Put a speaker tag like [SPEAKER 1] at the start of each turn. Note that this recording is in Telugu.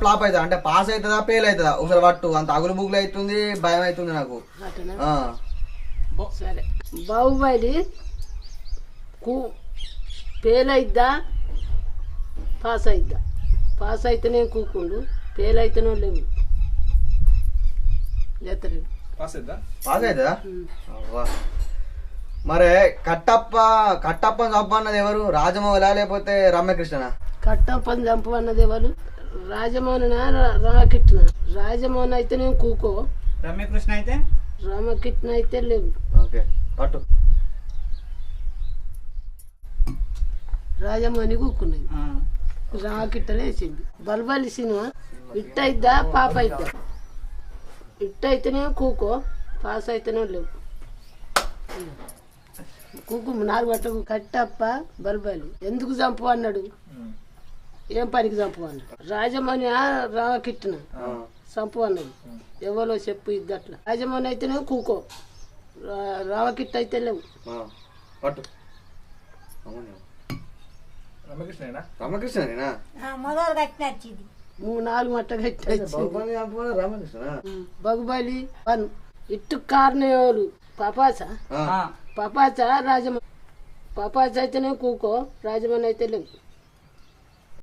[SPEAKER 1] ఫ్లాప్ అవుతుందా. అంటే పాస్ అవుతుందా ఫెయిల్ అవుతుందా? ఒకసారి పట్టు. అంత అగులు బుగులు అవుతుంది భయం అవుతుంది నాకు.
[SPEAKER 2] బాహుబలి కు ఫెయిల్ అయిద్దా పాస్ అయిద్దా? పాస్ అయితేనే కూకుండు. ఫెయిల్ అయితేనే లేవు. లేతలేడు
[SPEAKER 3] పాస్ అవుతుందా
[SPEAKER 1] పాస్ అవుతుందా అవ్వా. మరి కట్టప్ప కట్టప్ప చంపన్నది ఎవరు? రాజమౌళ లేకపోతే రమ్యకృష్ణనా?
[SPEAKER 2] కట్టప్పని చంపు అన్నది ఎవరు రాజమోహన రామకిట్న రాజమోహన్ అయితే నేను కూకో.
[SPEAKER 4] రమ్యకృష్ణ అయితే?
[SPEAKER 2] రామకిట్న అయితే లేవు.
[SPEAKER 1] ఓకే పట్టు.
[SPEAKER 2] రాజమోహని కూకున్నది.
[SPEAKER 4] ఆ,
[SPEAKER 2] రామకిట్టనే వేసింది. బల్బలి సినిమా ఇట్ట అయిద్దా పాప అయిద్దా? ఇట్ట అయితేనే కూకో పాస్ అయితేనే లేవు. కూకు నాలుగు గంటలకు కట్టప్ప బల్బలి. ఎందుకు చంపు అన్నాడు? ఏం పనికి చంపు అన్నాడు రాజమణి రామకిట్టిన
[SPEAKER 1] ఆ.
[SPEAKER 2] చంపు అన్నది ఎవరో చెప్పు ఇద్దట్లా. రాజమణి అయితేనే కూకో. రా- రామకిట్ట అయితే లేవు
[SPEAKER 3] రమకృష్ణేనా
[SPEAKER 5] మొదలు కట్టిన వచ్చింది
[SPEAKER 2] మూడు నాలుగు మట్ట కట్టి బగుబలి వన్. ఇట్టు కార్నేవాళ్ళు.
[SPEAKER 4] ఆ,
[SPEAKER 2] పపాస రాజమ పపాస అయితేనే కూకో రాజమణి అయితే లేవు.